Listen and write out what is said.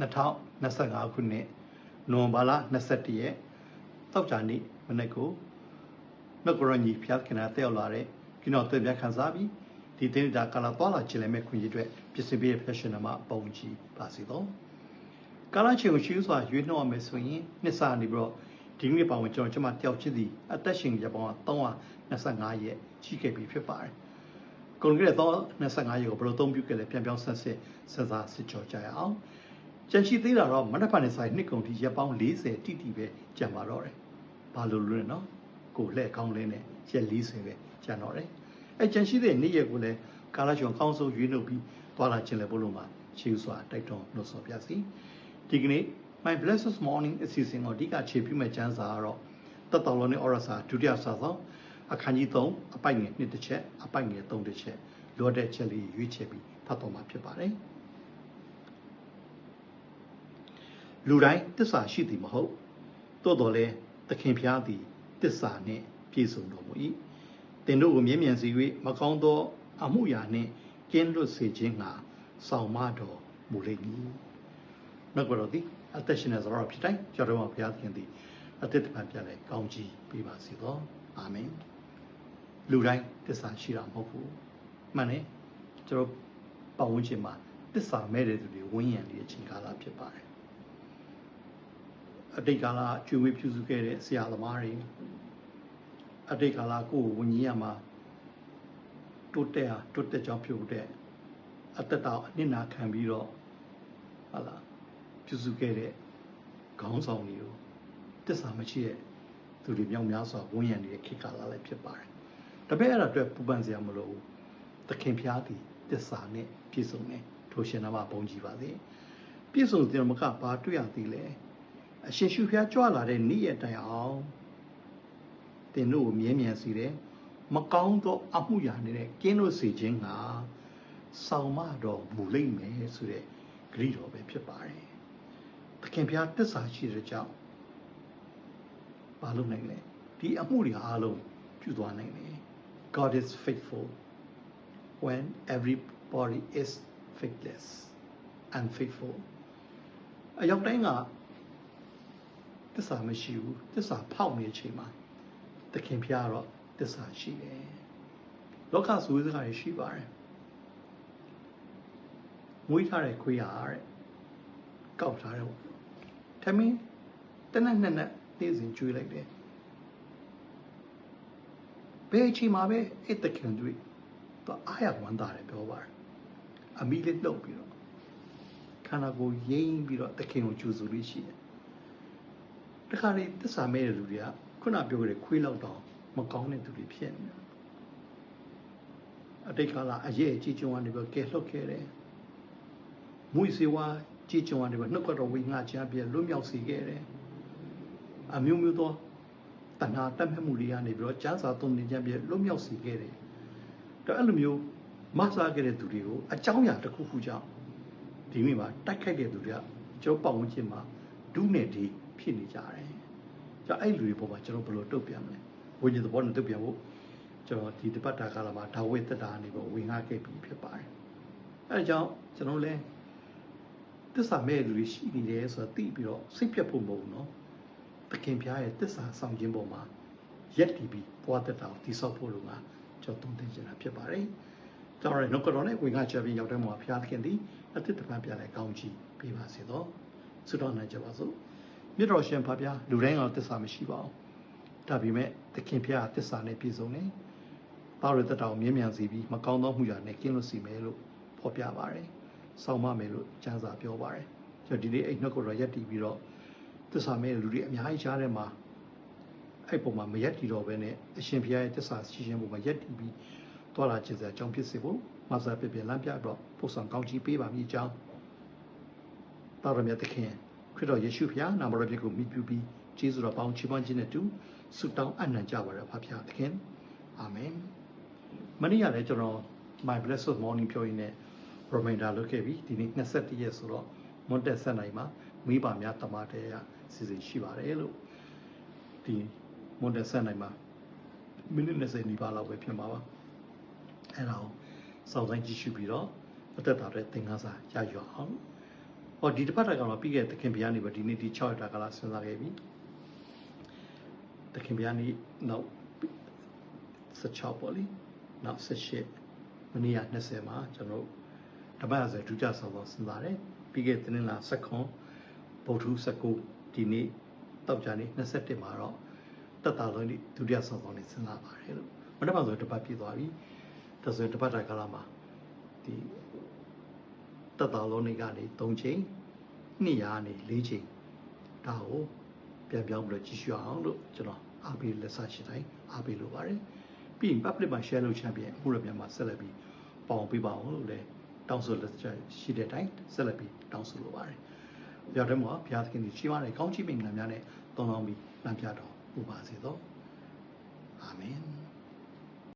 2025ခုနှစ်နိုဝင်ဘာလ21ရက်တောက်ကြနေ့မနေ့ကိုမြတ်ကရညီဖျားခင်နာတက်ရောက်လာတဲ့ကျွန်တော်တင်ပြခန်းစားပြီးဒီတင်တာကာလာသွားလာချင်လည်းမဲ့ခွင့်ရတဲ့ပြည်စင်ပေးတဲ့ professional မှာပုံကြည့်ပါစီတော့ကာလာချင်းကိုရှိစွာရွေးနှောက်ရမယ်ဆိုရင်နှစ်စာနေပြီးတော့ဒီနေ့ပါဝင်ကျွန်တော်ကျွန်မတယောက်ချင်းစီအသက်ရှင်ရပောင်း325ရက်ရှိခဲ့ပြီဖြစ်ပါတယ်ကုန်ကြတဲ့တော့25ရက်ကိုဘယ်လိုသုံးပြုခဲ့လဲပြန်ပြောင်းဆက်ဆက်ဆက်စားစစ်ကြောကြရအောင် ကျန်ရှိသေးတာတော့မနက်ဖြန်နဲ့ဆိုင်နှစ်ကုန်ထိရက်ပေါင်း40တိတိပဲကျန်ပါတော့တယ်ဘာလို့လဲနော်ကိုလှဲ့ကောင်းလင်းနဲ့ရက်40ပဲကျန်တော့တယ်အဲကျန်ရှိတဲ့နေ့ရက်ကိုလည်းကာလာချွန်ကောင်းဆုံးရွေးနှုတ်ပြီးသွားလာခြင်းလည်းဘလို့မှာရှိစွာတိုက်တွန်းလို့ဆိုပြစီဒီကနေ့ my blessed morning အစီအစဉ်ကိုအဓိကခြေပြုမဲ့ကျမ်းစာကတော့တတ်တော်လုံးနဲ့ Orasa ဒုတိယစာဆောင်အခန်းကြီး3အပိုက်ငယ်1တစ်ချက်အပိုက်ငယ်3တစ်ချက်လိုတဲ့ချက်လေးရွေးချယ်ပြီးဖတ်တော်မှာဖြစ်ပါတယ် လူတိုင်းတစ္ဆာရှိသည်မဟုတ်သို့တော်လဲသခင်ဖျားသည်တစ္ဆာနှင့်ပြည့်စုံတော်မူ၏တင်တို့ကိုမြဲမြံစေ၍မကောင်းသောအမှုရာနှင့်ကင်းလွတ်စေခြင်းငှာဆောင်မတော်မူလိမ့်မည်နှုတ်ကတော်သည်အသက်ရှင်နေသောဖြစ်တိုင်းကျွန်တော်တို့ဘုရားသခင်သည်အသက်တပံပြလဲကောင်းကြီးပေးပါစေသောအာမင်လူတိုင်းတစ္ဆာရှိတာမဟုတ်ဘူးမှန်တယ်ကျွန်တော်ပတ်ဝန်းကျင်မှာတစ္ဆာမဲ့တဲ့သူတွေဝန်းရံနေတဲ့အချိန်ကာလဖြစ်ပါတယ် အတိတ်ကာလကျွေးဝေးပြုစုခဲ့တဲ့ဆရာသမားတွေအတိတ်ကာလကိုယ်ဝင်ကြီးရမှာတိုးတက်ဟာတိုးတက်ကြောင်းပြုတဲ့အသက်တာအနစ်နာခံပြီးတော့ဟာလာပြုစုခဲ့တဲ့ခေါင်းဆောင်တွေကိုတစ္ဆာမရှိတဲ့သူတွေမြောက်များစွာဝန်ရံနေတဲ့ခေတ်ကာလလည်းဖြစ်ပါတယ်။တပည့်အဲ့ဒါအတွက်ပူပန်စရာမလိုဘူး။သခင်ဖျားသည်တစ္ဆာနဲ့ပြည့်စုံတယ်ထိုရှင်နာမဘုန်းကြီးပါစေ။ပြည့်စုံတယ်မကဘာတွေ့ရသည်လဲ။ အရှင်ရှုဖျားကြွလာတဲ့နေ့ရက်တိုင်အောင်တင်တို့ကိုမြဲမြံစီတယ်။မကောင်းသောအမှုရာနေတဲ့ကင်းလို့စေခြင်းကဆောင်မတော်မူလိမ့်မယ်ဆိုတဲ့ဂရိတော်ပဲဖြစ်ပါတယ်။သခင်ဖျားတစ္ဆာရှိတဲ့ကြောင့်ဘာလုပ်နိုင်လဲဒီအမှုတွေအားလုံးပြုသွားနိုင်တယ် God is faithful when everybody is faithless unfaithful အရောက်တိုင်းက တစ္ဆာမရှိဘူးတစ္ဆာဖောက်နေချိန်မှာသခင်ဖျားတော့တစ္ဆာရှိတယ်လောကဆိုးစကားတွေရှိပါတယ်မွေးထားတဲ့ခွေးဟာတဲ့ကောက်ထားတယ်ထမင်းတနက်နှစ်နက်နေ့စဉ်ကျွေးလိုက်တယ်ဘယ်အချိန်မှာပဲအဲ့တခင်တွေ့တော့အားရဝမ်းသာတယ်ပြောပါတယ်အမိလေးလှုပ်ပြီးတော့ခန္ဓာကိုယ်ရိမ့်ပြီးတော့တခင်ကိုကြိုဆိုလို့ရှိတယ် တခါလေသစ္စာမဲ့တဲ့လူတွေကခုနပြောကြတဲ့ခွေးလောက်တော့မကောင်းတဲ့သူတွေဖြစ်နေတယ်အတိတ်ကာလအရေးအကြီးကျုံကနေပြီးကဲလှုပ်ခဲ့တယ်မွေစေဝါကြီးကျုံကနေပြီးနှုတ်ကတော့ဝိငါချပြလွတ်မြောက်စေခဲ့တယ်အမျိုးမျိုးသောတဏှာတက်မှတ်မှုတွေကနေပြီးတော့ကျမ်းစာသုံးသင်ခြင်းပြည့်လွတ်မြောက်စေခဲ့တယ်။ဒါအဲ့လိုမျိုးမဆာခဲ့တဲ့သူတွေကိုအကြောင်းအရာတစ်ခုခုကြောင့်ဒီနေ့မှာတိုက်ခိုက်တဲ့သူတွေကကျွန်တော်ပတ်ဝန်းကျင်မှာဒုနဲ့ဒီ ဖြစ်နေကြတယ်။ကြောင့်အဲ့လူတွေပေါ်မှာကျွန်တော်ဘယ်လိုတုတ်ပြန်မလဲ။ဝိညာဉ်သဘောနဲ့တုတ်ပြန်ဖို့ကျွန်တော်ဒီတပတ်တာကာလမှာဒါဝိသက်တာနေပေါ့ဝင်ငါခဲ့ပြီးဖြစ်ပါတယ်။အဲဒါကြောင့်ကျွန်တော်လည်းသစ္စာမဲ့လူတွေရှိနေတယ်ဆိုတော့သိပြီးတော့စိတ်ပြတ်ဖို့မဟုတ်ဘူးနော်။သခင်ဖျားရဲ့တစ္ဆာဆောင်ခြင်းပေါ်မှာရက်တည်ပြီးဘဝတက်တာကိုတိဆောက်ဖို့လိုမှာကြောက်တုံးတင်ကြတာဖြစ်ပါတယ်။ကြောင့်ရနှုတ်ကတော်နဲ့ဝင်ကချက်ပြီးရောက်တဲ့မှာဖျားသခင်သည်အသစ်တပံပြလိုက်ကောင်းချီးပေးပါစေတော့။ဆုတောင်းနိုင်ကြပါစို့။ မြတ်တော်ရှင်ဖျားလူတိုင်းကတစ္ဆာမရှိပါဘူး။ဒါပေမဲ့သခင်ဖျားတစ္ဆာနဲ့ပြည့်စုံတယ်။ပါရတတော်မြင်းမြန်စီပြီးမကောင်းသောမှုရာနဲ့ကင်းလွတ်စီမယ်လို့ဖော်ပြပါတယ်။ဆောင်းမမယ်လို့ကျမ်းစာပြောပါတယ်။ကျွန်တော်ဒီနေ့အဲ့နှုတ်ကတော်ရက်တည်ပြီးတော့သစ္စာမဲ့လူတွေအများကြီးရှားတဲ့မှာအဲ့ပုံမှာမရက်တီတော့ပဲနဲ့အရှင်ဘုရားရဲ့သစ္စာရှိခြင်းပုံမှာရက်တီပြီးသွားလာခြင်းစရာအကြောင်းဖြစ်စေဖို့မဆာပြပြလမ်းပြတော့ပို့ဆောင်ကောင်းချီးပေးပါမည်အကြောင်းတာရမြတ်သခင် ခရစ်တော်ယေရှုဖျားနာမတော်ပြည့်ကိုမြှုပ်ပြီးကျေးဇူးတော်ပေါင်းချီးမွမ်းခြင်းနဲ့တူဆုတောင်းအနံ့ကြပါရဖဖျားသခင်အာမင်မနေ့ကလည်းကျွန်တော် my blessed morning ပြောရင်းနဲ့ reminder လုပ်ခဲ့ပြီဒီနေ့21ရက်ဆိုတော့မွန်တက်ဆက်နိုင်မှာမိဘများတမန်တရားစီစဉ်ရှိပါတယ်လို့ဒီမွန်တက်ဆက်နိုင်မှာမိနစ်20နီးပါးလောက်ပဲဖြစ်မှာပါအဲ့ဒါကိုစောင့်ဆိုင်ကြည့်ရှုပြီးတော့အသက်တာတဲ့သင်ခန်းစာရယူအောင် ဟောဒီတစ်ပတ်တာကတော့ပြီးခဲ့တဲ့သခင်ဘုရားနေပဲဒီနေ့ဒီ6ရက်တာကလာစဉ်းစားခဲ့ပြီသခင်ဘုရားနေနောက်16ပေါ့လေနောက်18မနေ့က20မှာကျွန်တော်တပတ်ရဆိုဒုကြဆောင်တော့စဉ်းစားတယ်ပြီးခဲ့တဲ့တင်းလာ16ဗုဒ္ဓ19ဒီနေ့တောက်ကြနေ့21မှာတော့တက်တာလုံးဒုတိယဆောင်ဆောင်နေစဉ်းစားပါတယ်လို့မနေ့ကဆိုတပတ်ပြည့်သွားပြီဒါဆိုတပတ်တာကလာမှာဒီ တက်တာလုံးနေကနေ3ချိန်200ကနေ4ချိန်ဒါကိုပြန်ပြောင်းပြီးတော့ကြည့်ရှုအောင်လို့ကျွန်တော်အားပေးလက်စားရှိတိုင်းအားပေးလိုပါတယ်ပြီးရင် public မှာ share လုပ်ချင်ပြန်အမှုရပြန်မှာဆက်လက်ပြီးပေါအောင်ပေးပါအောင်လို့လည်းတောင်းဆိုလက်ချက်ရှိတဲ့အတိုင်းဆက်လက်ပြီးတောင်းဆိုလိုပါတယ်။ကြောက်တယ်မှာဘုရားသခင်ကြီးရှိပါတဲ့ကောင်းချီးမင်္ဂလာများနဲ့တောင်းလောင်းပြီးလမ်းပြတော်မူပါစေသော။အာမင်။